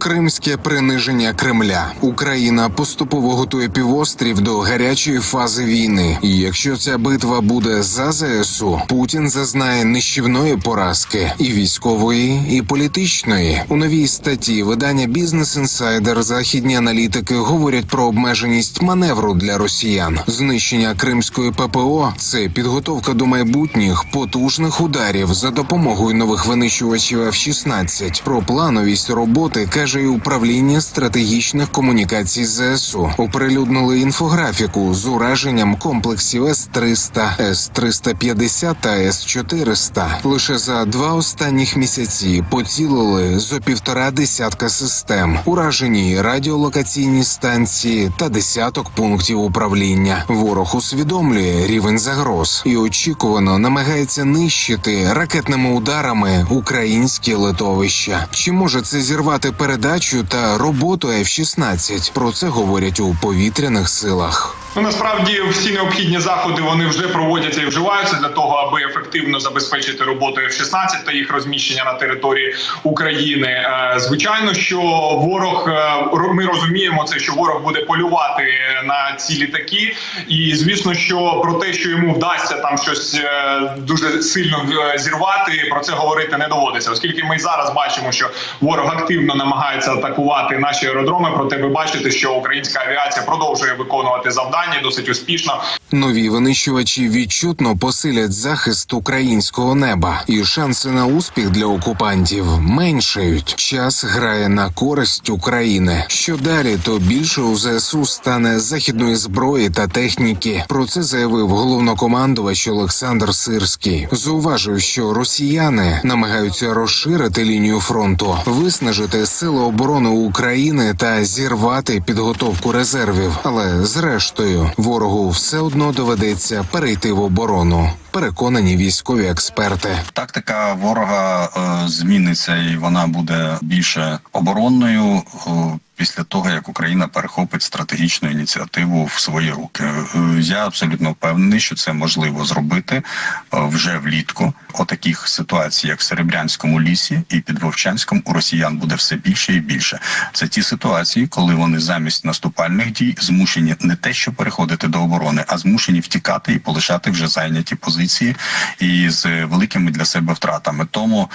Кримське приниження Кремля. Україна поступово готує півострів до гарячої фази війни. І якщо ця битва буде за ЗСУ, Путін зазнає нищівної поразки і військової, і політичної. У новій статті видання Бізнес Інсайдер західні аналітики говорять про обмеженість маневру для росіян. Знищення кримської ППО це підготовка до майбутніх потужних ударів за допомогою нових винищувачів F-16. Про плановість роботи каже і управління стратегічних комунікацій ЗСУ. Оприлюднили інфографіку з ураженням комплексів С-300, С-350 та С-400. Лише за два останніх місяці поцілили зо півтора десятка систем, уражені радіолокаційні станції та десяток пунктів управління. Ворог усвідомлює рівень загроз і очікувано намагається нищити ракетними ударами українські литовища. Чи може це зірвати передачу та роботу F-16? Про це говорять у повітряних силах. Ну насправді всі необхідні заходи вони вже проводяться і вживаються для того, аби ефективно забезпечити роботу F-16 та їх розміщення на території України. Е, Звичайно, що ворог е, ми розуміємо це, що ворог буде полювати на ці літаки, і звісно, що про те, що йому вдасться там щось е, дуже сильно зірвати, про це говорити не доводиться, оскільки ми зараз бачимо, що ворог активно намагається атакувати наші аеродроми. Проте ви бачите, що українська авіація продовжує виконувати завдання досить успішно. Нові винищувачі відчутно посилять захист українського неба, і шанси на успіх для окупантів меншають. Час грає на користь України. Що далі, то більше у ЗСУ стане західної зброї та техніки. Про це заявив головнокомандувач Олександр Сирський. Зауважив, що росіяни намагаються розширити лінію фронту, виснажити сили оборони України та зірвати підготовку резервів. Але зрештою ворогу все одно доведеться перейти в оборону. Переконані військові експерти. Тактика ворога е, зміниться і вона буде більше оборонною. е, Після того як Україна перехопить стратегічну ініціативу в свої руки, Е, я абсолютно впевнений, що це можливо зробити вже влітку. Отаких ситуацій, як в Серебрянському лісі і під Вовчанськом, у росіян буде все більше і більше. Це ті ситуації, коли вони замість наступальних дій змушені не те, що переходити до оборони, а змушені втікати і полишати вже зайняті позиції і з великими для себе втратами. Тому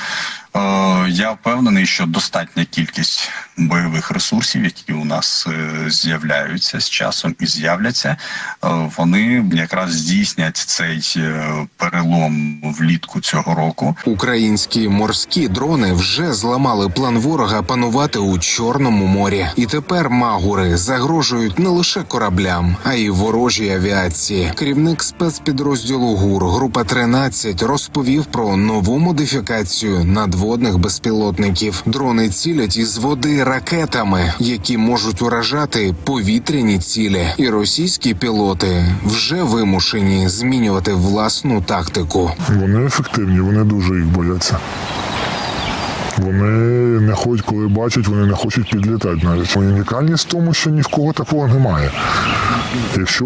я впевнений, що достатня кількість бойових ресурсів, які у нас е, з'являються з часом і з'являться, е, вони якраз здійснять цей е, перелом влітку цього року. Українські морські дрони вже зламали план ворога панувати у Чорному морі, і тепер магури загрожують не лише кораблям, а й ворожій авіації. Керівник спецпідрозділу ГУР група 13 розповів про нову модифікацію надводних безпілотників. Дрони цілять із води ракетами, які можуть уражати повітряні цілі, і російські пілоти вже вимушені змінювати власну тактику. Вони ефективні, вони дуже їх бояться. Вони не ходять, коли бачать, вони не хочуть підлітати навіть. Унікальність в тому, що ні в кого такого немає. Якщо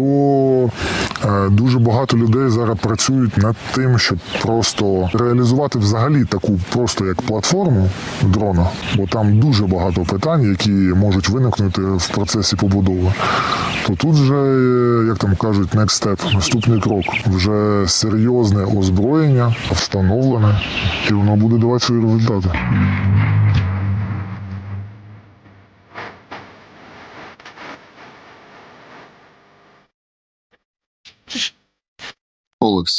дуже багато людей зараз працюють над тим, щоб просто реалізувати взагалі таку просто як платформу дрона, бо там дуже багато питань, які можуть виникнути в процесі побудови, то тут вже, е, як там кажуть, next step, наступний крок, вже серйозне озброєння встановлене, і воно буде давати свої результати.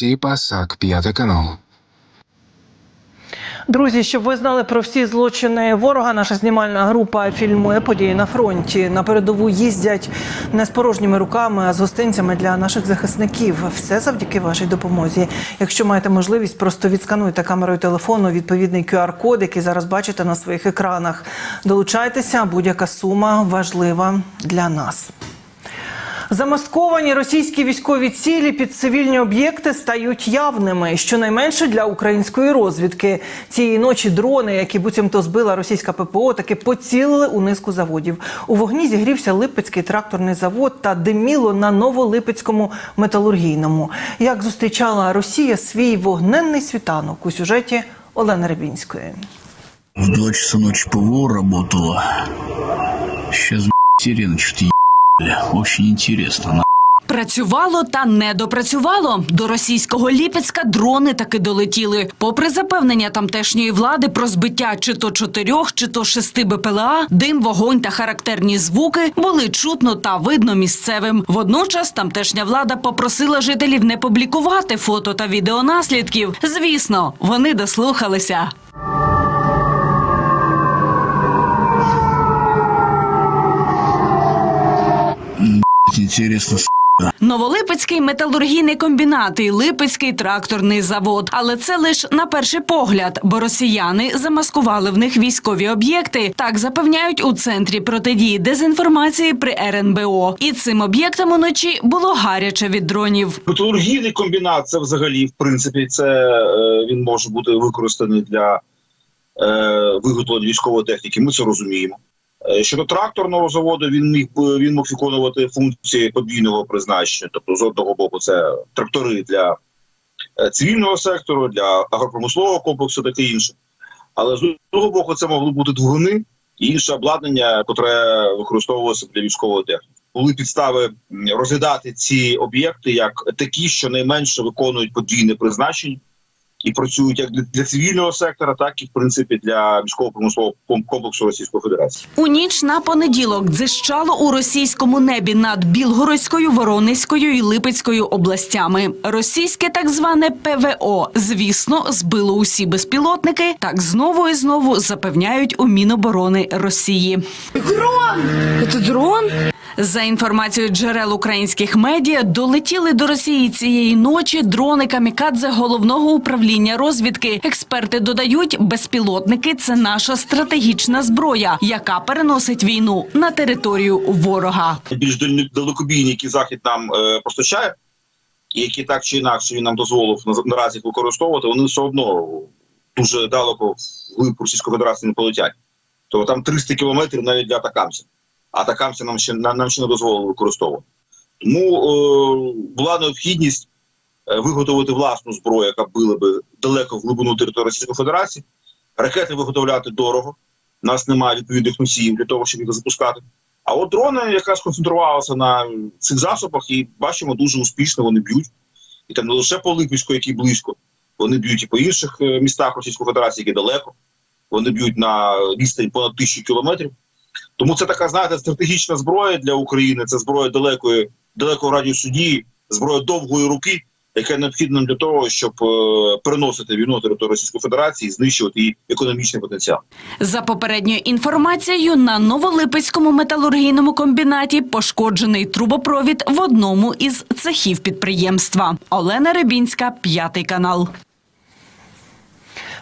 Олексій Пасак, п'ятий канал. Друзі, щоб ви знали про всі злочини ворога, наша знімальна група фільмує події на фронті. На передову їздять не з порожніми руками, а з гостинцями для наших захисників. Все завдяки вашій допомозі. Якщо маєте можливість, просто відскануйте камерою телефону відповідний QR-код, який зараз бачите на своїх екранах. Долучайтеся, будь-яка сума важлива для нас. Замасковані російські військові цілі під цивільні об'єкти стають явними. Щонайменше для української розвідки цієї ночі дрони, які буцімто збила російська ППО, таки поцілили у низку заводів. У вогні зігрівся Липецький тракторний завод та диміло на Новолипецькому металургійному. Як зустрічала Росія свій вогненний світанок у сюжеті Олени Рябінської. В два часа ночи ПВО работала. Сейчас, сирена что-то. Очень интересно. на. Працювало та не допрацювало. До російського Ліпецька дрони таки долетіли. Попри запевнення тамтешньої влади про збиття чи то чотирьох, чи то шести БПЛА, дим, вогонь та характерні звуки були чутно та видно місцевим. Водночас тамтешня влада попросила жителів не публікувати фото та відеонаслідків. Звісно, вони дослухалися. Интересно, с***. Новолипецький металургійний комбінат і Липецький тракторний завод. Але це лише на перший погляд, бо росіяни замаскували в них військові об'єкти. Так запевняють у центрі протидії дезінформації при РНБО. І цим об'єктам уночі було гаряче від дронів. Металургійний комбінат це взагалі, в принципі, це е, він може бути використаний для е, виготовлення військової техніки. Ми це розуміємо. Е, щодо тракторного заводу, він міг він мог виконувати функції подвійного призначення. Тобто, з одного боку, це трактори для е, цивільного сектору, для агропромислового комплексу, таке інше. Але з другого боку, це могли бути двигуни і інше обладнання, яке використовувалося для військової техніки були підстави розглядати ці об'єкти як такі, що найменше виконують подвійне призначення і працюють як для, цивільного сектора, так і в принципі для військово-промислового ком- комплексу Російської Федерації. У ніч на понеділок дзищало у російському небі над Білгородською, Воронезькою і Липецькою областями. Російське так зване ПВО, звісно, збило усі безпілотники. Так знову і знову запевняють у Міноборони Росії. Это дрон? За інформацією джерел українських медіа, долетіли до Росії цієї ночі дрони камікадзе головного управління розвідки. Експерти додають, безпілотники це наша стратегічна зброя, яка переносить війну на територію ворога. Більш далекобійні, які захід нам е, постачає, які так чи інакше він нам дозволив на- наразі використовувати, вони все одно дуже далеко в Російської Федерації не полетять. Тобто там 300 кілометрів навіть для атакамців. Атакамці нам ще нам, ще не дозволили використовувати. Тому е, була необхідність е, виготовити власну зброю, яка била би далеко в глибину території Російської Федерації. Ракети виготовляти дорого. Нас немає відповідних носіїв для того, щоб їх запускати. А от дрони, яка сконцентрувалася на цих засобах, і бачимо, дуже успішно вони б'ють. І там не лише по Липівську, який близько, вони б'ють і по інших е, містах Російської Федерації, які далеко. Вони б'ють на відстань понад тисячу кілометрів. Тому це така, знаєте, стратегічна зброя для України. Це зброя далекої, далекого радіусу дії, зброя довгої руки, яка необхідна для того, щоб е, переносити війну на територію Російської Федерації і знищувати її економічний потенціал. За попередньою інформацією, на Новолипецькому металургійному комбінаті пошкоджений трубопровід в одному із цехів підприємства. Олена Рибінська, п'ятий канал.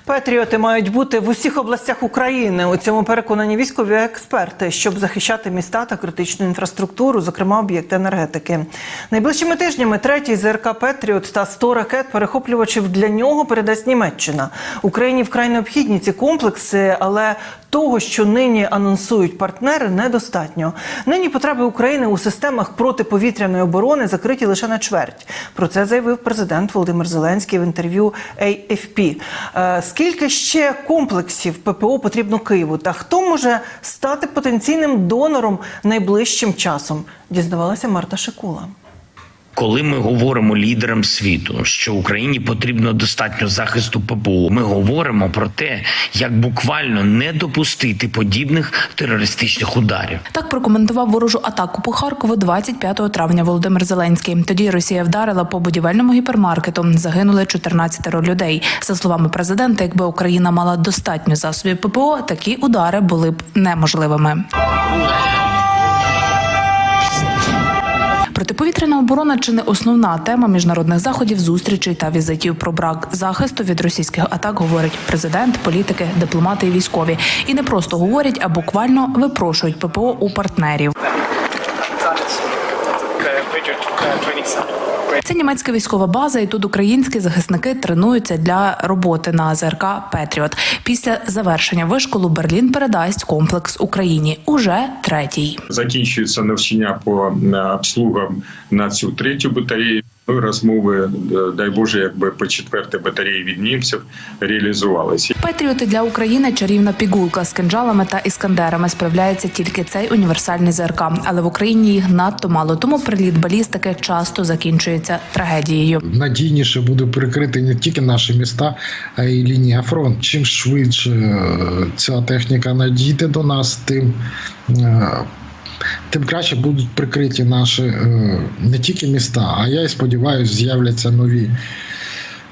Патріоти мають бути в усіх областях України. У цьому переконані військові експерти, щоб захищати міста та критичну інфраструктуру, зокрема об'єкти енергетики. Найближчими тижнями третій ЗРК Петріот та 100 ракет перехоплювачів для нього передасть Німеччина. Україні вкрай необхідні ці комплекси, але того, що нині анонсують партнери, недостатньо. Нині потреби України у системах протиповітряної оборони закриті лише на чверть. Про це заявив президент Володимир Зеленський в інтерв'ю AFP. Скільки ще комплексів ППО потрібно Києву? Та хто може стати потенційним донором найближчим часом? Дізнавалася Марта Шикула. Коли ми говоримо лідерам світу, що Україні потрібно достатньо захисту ППО, ми говоримо про те, як буквально не допустити подібних терористичних ударів. Так прокоментував ворожу атаку по Харкову 25 травня Володимир Зеленський. Тоді Росія вдарила по будівельному гіпермаркету. Загинули 14 людей. За словами президента, якби Україна мала достатньо засобів ППО, такі удари були б неможливими. Протиповітряна оборона чи не основна тема міжнародних заходів, зустрічей та візитів. Про брак захисту від російських атак говорять президент, політики, дипломати і військові. І не просто говорять, а буквально випрошують ППО у партнерів. Це німецька військова база, і тут українські захисники тренуються для роботи на ЗРК Петріот. Після завершення вишколу Берлін передасть комплекс Україні. Уже третій. закінчується навчання по е, обслугам на цю третю батарею. Ну і розмови, е, дай Боже, якби по четверте батареї від німців реалізувалися. Патріоти для України чарівна пігулка з кинджалами та іскандерами справляється тільки цей універсальний ЗРК, але в Україні їх надто мало, тому приліт балістики часто закінчується трагедією. надійніше буде прикрити не тільки наші міста, а й лінія фронту. Чим швидше е, ця техніка надійде до нас, тим. Тим краще будуть прикриті наші е, не тільки міста, а я і сподіваюся, з'являться нові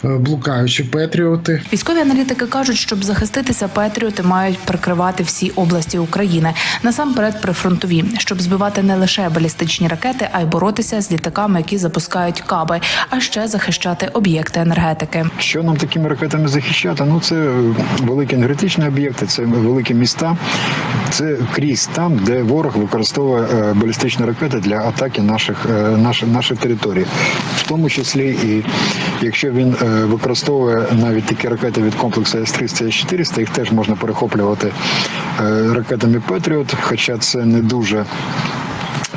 блукаючі патріоти. Військові аналітики кажуть, щоб захиститися, патріоти мають прикривати всі області України насамперед прифронтові, щоб збивати не лише балістичні ракети, а й боротися з літаками, які запускають каби, а ще захищати об'єкти енергетики. Що нам такими ракетами захищати? Ну це е, великі енергетичні об'єкти, це великі міста. Це крізь там, де ворог використовує е, балістичні ракети для атаки наших е, наших, наших територій, в тому числі і якщо він е, використовує навіть такі ракети від комплексу С-300 С-400, їх теж можна перехоплювати е, ракетами Петріот, хоча це не дуже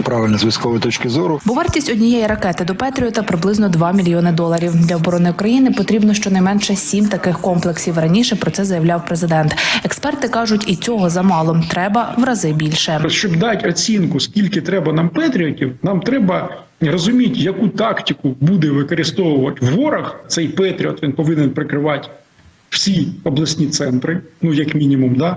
правильно з військової точки зору. Бо вартість однієї ракети до Петріота приблизно 2 мільйони доларів. Для оборони України потрібно щонайменше сім таких комплексів. Раніше про це заявляв президент. Експерти кажуть, і цього замало. Треба в рази більше. Щоб дати оцінку, скільки треба нам патріотів, нам треба розуміти, яку тактику буде використовувати ворог. Цей патріот він повинен прикривати всі обласні центри, ну як мінімум, да.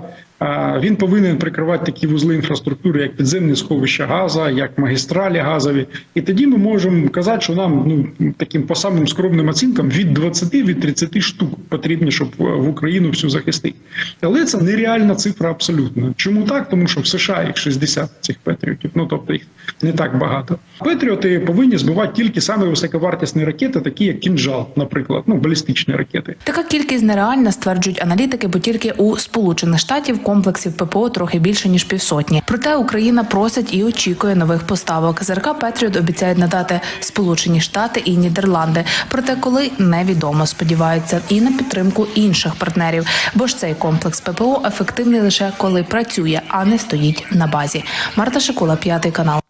Він повинен прикривати такі вузли інфраструктури, як підземні сховища газу, як магістралі газові. І тоді ми можемо казати, що нам ну таким по самим скромним оцінкам від 20 від 30 штук потрібні, щоб в Україну всю захистити. Але це нереальна цифра абсолютно. Чому так? Тому що в США їх 60 цих патріотів. Ну тобто їх не так багато. Патріоти повинні збивати тільки саме високовартісні ракети, такі як кінжал, наприклад, ну балістичні ракети. Така кількість нереальна, стверджують аналітики, бо тільки у Сполучених Штатів комплексів ППО трохи більше ніж півсотні. Проте Україна просить і очікує нових поставок. ЗРК Петріот обіцяють надати Сполучені Штати і Нідерланди. Проте, коли невідомо, сподіваються і на підтримку інших партнерів. Бо ж цей комплекс ППО ефективний лише коли працює, а не стоїть на базі. Марта Шикула, п'ятий канал.